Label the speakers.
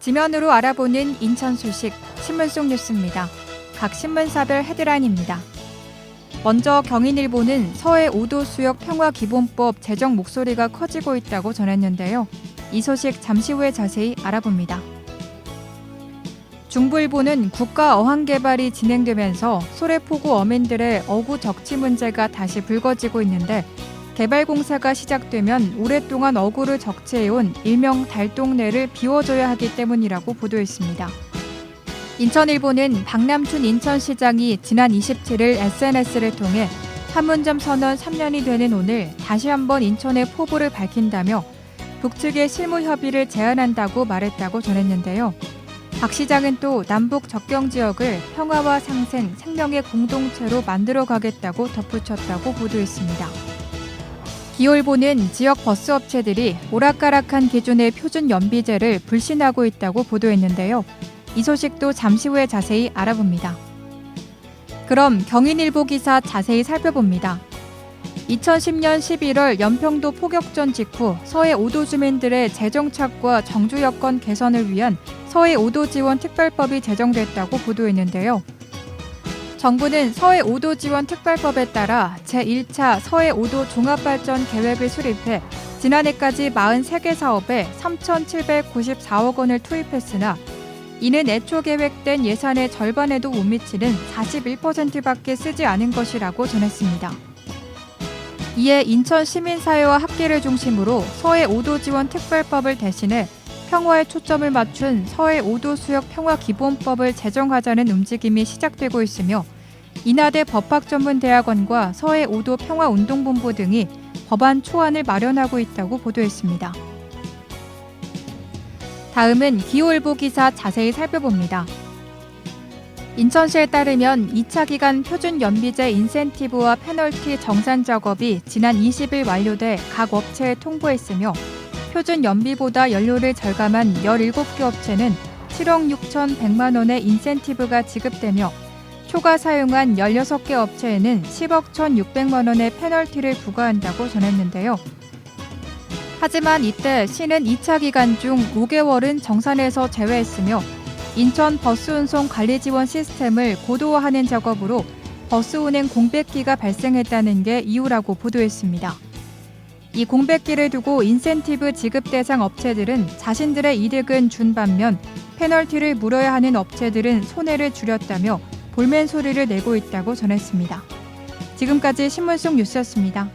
Speaker 1: 지면으로 알아보는 인천 소식 신문 속 뉴스입니다. 각 신문사별 헤드라인입니다. 먼저 경인일보는 서해 5도 수역 평화 기본법 제정 목소리가 커지고 있다고 전했는데요. 이 소식 잠시 후에 자세히 알아봅니다. 중부일보는 국가 어항 개발이 진행되면서 소래포구 어민들의 어구 적치 문제가 다시 불거지고 있는데 개발 공사가 시작되면 오랫동안 어구를 적치해온 일명 달동네를 비워줘야 하기 때문이라고 보도했습니다. 인천일보는 박남춘 인천시장이 지난 27일 SNS를 통해 판문점 선언 3년이 되는 오늘 다시 한번 인천의 포부를 밝힌다며 북측의 실무 협의를 제안한다고 말했다고 전했는데요. 박 시장은 또 남북 접경 지역을 평화와 상생, 생명의 공동체로 만들어 가겠다고 덧붙였다고 보도했습니다. 기올보는 지역 버스 업체들이 오락가락한 기준의 표준 연비제를 불신하고 있다고 보도했는데요. 이 소식도 잠시 후에 자세히 알아봅니다. 그럼 경인일보 기사 자세히 살펴봅니다. 2010년 11월 연평도 포격전 직후 서해 5도 주민들의 재정 착과 정주 여건 개선을 위한 서해 5도 지원 특별법이 제정됐다고 보도했는데요. 정부는 서해 5도 지원 특별법에 따라 제1차 서해 5도 종합발전 계획을 수립해 지난해까지 43개 사업에 3,794억 원을 투입했으나 이는 애초 계획된 예산의 절반에도 못 미치는 41%밖에 쓰지 않은 것이라고 전했습니다. 이에 인천 시민사회와 학계를 중심으로 서해 5도 지원 특별법을 대신해 평화에 초점을 맞춘 서해 5도 수역 평화 기본법을 제정하자는 움직임이 시작되고 있으며 인하대 법학전문대학원과 서해 5도 평화운동본부 등이 법안 초안을 마련하고 있다고 보도했습니다. 다음은 기후일보 기사 자세히 살펴봅니다. 인천시에 따르면 2차 기간 표준 연비제 인센티브와 페널티 정산 작업이 지난 20일 완료돼 각 업체에 통보했으며 표준 연비보다 연료를 절감한 17개 업체는 7억 6천100만 원의 인센티브가 지급되며 초과 사용한 16개 업체에는 10억 1,600만 원의 페널티를 부과한다고 전했는데요. 하지만 이때 시는 2차 기간 중 5개월은 정산에서 제외했으며 인천 버스 운송 관리 지원 시스템을 고도화하는 작업으로 버스 운행 공백기가 발생했다는 게 이유라고 보도했습니다. 이 공백기를 두고 인센티브 지급 대상 업체들은 자신들의 이득은 준 반면 페널티를 물어야 하는 업체들은 손해를 줄였다며 볼멘 소리를 내고 있다고 전했습니다. 지금까지 신문 속 뉴스였습니다.